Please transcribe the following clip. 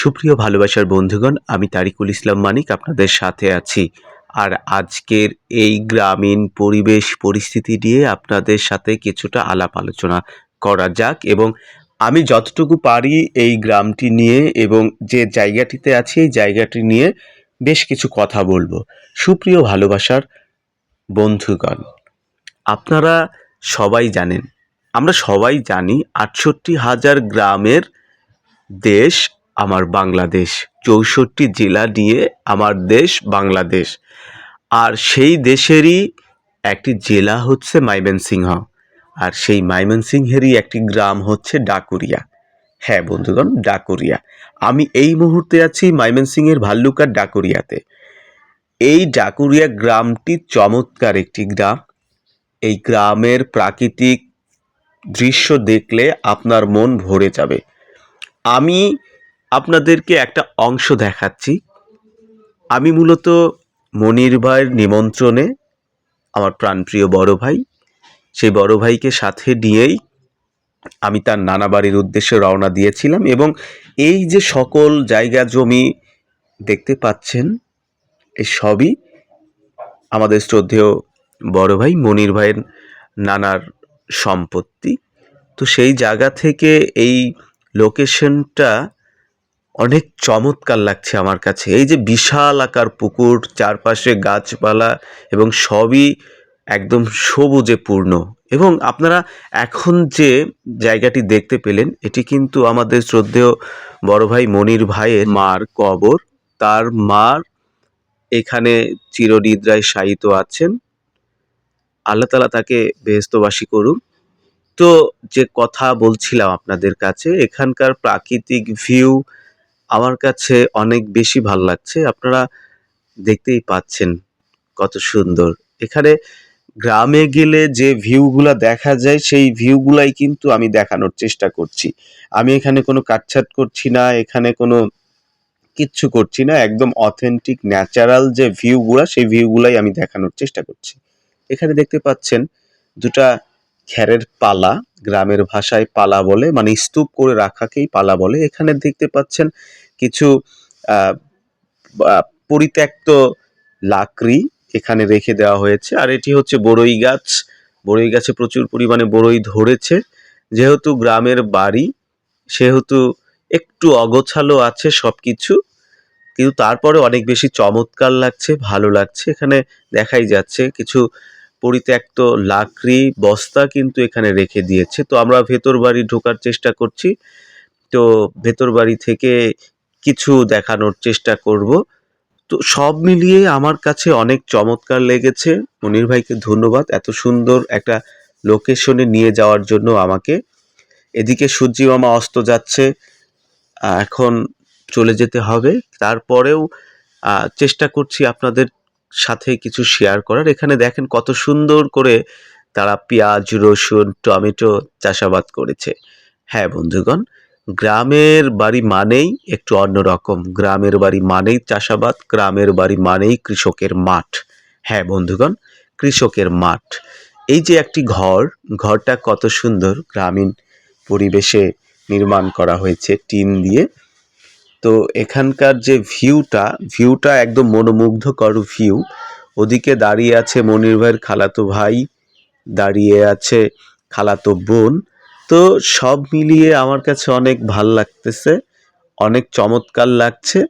সুপ্রিয় ভালোবাসার বন্ধুগণ, আমি তারিকুল ইসলাম মানিক আপনাদের সাথে আছি। আর আজকের এই গ্রামীণ পরিবেশ পরিস্থিতি নিয়ে আপনাদের সাথে কিছুটা আলাপ আলোচনা করা যাক এবং আমি যতটুকু পারি এই গ্রামটি নিয়ে এবং যে জায়গাটিতে আছি, এই জায়গাটি নিয়ে বেশ কিছু কথা বলব। সুপ্রিয় ভালোবাসার বন্ধুগণ, আপনারা সবাই জানেন, আমরা সবাই জানি আটষট্টি হাজার গ্রামের দেশ আমার বাংলাদেশ। চৌষট্টি জেলা নিয়ে আমার দেশ বাংলাদেশ। আর সেই দেশেরই একটি জেলা হচ্ছে ময়মনসিংহ আর সেই ময়মনসিংহেরই একটি গ্রাম হচ্ছে ডাকুরিয়া। হ্যাঁ বন্ধুগণ, ডাকুরিয়া। আমি এই মুহূর্তে আছি ময়মনসিংহের ভাল্লুকার ডাকুরিয়াতে। এই ডাকুরিয়া গ্রামটি চমৎকার একটি গ্রাম। এই গ্রামের প্রাকৃতিক দৃশ্য দেখলে আপনার মন ভরে যাবে। আমি আপনাদেরকে একটা অংশ দেখাচ্ছি। আমি মূলত মনির ভাইয়ের নিমন্ত্রণে আমার প্রাণপ্রিয় বড় ভাই, সেই বড় ভাইকে সাথে নিয়েই আমি তার নানা বাড়ির উদ্দেশ্যে রওনা দিয়েছিলাম এবং এই যে সকল জায়গা, জমি দেখতে পাচ্ছেন এই সবই আমাদের শ্রদ্ধেয় বড় ভাই মনির ভাইয়ের নানার সম্পত্তি। তো সেই জায়গা থেকে এই লোকেশনটা অনেক চমৎকার লাগছে আমার কাছে। এই যে বিশাল আকার পুকুর, চারপাশে গাছপালা এবং সবই একদম সবুজে পূর্ণ। এবং আপনারা এখন যে জায়গাটি দেখতে পেলেন, এটি কিন্তু আমাদের শ্রদ্ধেয় বড় ভাই মনির ভাইয়ের মার কবর। তার মার এখানে চিরনিদ্রায় শায়িত আছেন। আল্লাহ তালা তাকে বেহস্তবাসী করুন তো যে কথা বলছিলাম আপনাদের কাছে, এখানকার প্রাকৃতিক ভিউ আমার কাছে অনেক বেশি ভালো লাগছে। আপনারা দেখতেই পাচ্ছেন কত সুন্দর। এখানে গ্রামে গেলে যে ভিউগুলা দেখা যায়, সেই ভিউগুলাই কিন্তু আমি দেখানোর চেষ্টা করছি। আমি এখানে কোনো কাটছাট করছি না, এখানে কোনো কিচ্ছু করছি না। একদম অথেন্টিক ন্যাচারাল যে ভিউগুলা, সেই ভিউগুলাই আমি দেখানোর চেষ্টা করছি। এখানে দেখতে পাচ্ছেন দুটা খ্যারের পালা, গ্রামের ভাষায় পালা বলে মানে স্তূপ করে রাখাকেই পালা বলে। এখানে দেখতে পাচ্ছেন কিছু পরিত্যক্ত লাকড়ি এখানে রেখে দেওয়া হয়েছে। আর এটি হচ্ছে বড়ই গাছ। বড়ই গাছে প্রচুর পরিমাণে বড়ই ধরেছে। যেহেতু গ্রামের বাড়ি, সেহেতু একটু অগোছালো আছে সবকিছু। কিন্তু তারপরে অনেক বেশি চমৎকার লাগছে, ভালো লাগছে। এখানে দেখাই যাচ্ছে কিছু পরিত্যক্ত লাকড়ি বস্তা কিন্তু এখানে রেখে দিয়েছে। তো আমরা ভেতর বাড়ি ঢোকার চেষ্টা করছি। তো ভেতর বাড়ি থেকে কিছু দেখানোর চেষ্টা করব। তো সব মিলিয়ে আমার কাছে অনেক চমৎকার লেগেছে। মনির ভাইকে ধন্যবাদ এত সুন্দর একটা লোকেশনে নিয়ে যাওয়ার জন্য আমাকে। এদিকে সূর্যি মামা অস্ত যাচ্ছে। এখন চলে যেতে হবে। তারপরেও চেষ্টা করছি আপনাদের সাথে কিছু শেয়ার করার। এখানে দেখেন কত সুন্দর করে তারা পেঁয়াজ, রসুন, টমেটো চাষাবাদ করেছে। হ্যাঁ বন্ধুগণ, গ্রামের বাড়ি মানেই একটু অন্যরকম গ্রামের বাড়ি মানেই চাষাবাদ, গ্রামের বাড়ি মানেই কৃষকের মাঠ। হ্যাঁ বন্ধুগণ, কৃষকের মাঠ। এই যে একটি ঘর, ঘরটা কত সুন্দর। গ্রামীণ পরিবেশে নির্মাণ করা হয়েছে টিন দিয়ে। তো এখানকার যে ভিউটা ভিউটা একদম মনোমুগ্ধকর ভিউ। ওদিকে দাঁড়িয়ে আছে মনির ভাইয়ের খালাতো ভাই, দাঁড়িয়ে আছে খালাতো বোন। তো সব মিলিয়ে আমার কাছে অনেক ভালো লাগতেছে, অনেক চমৎকার লাগছে।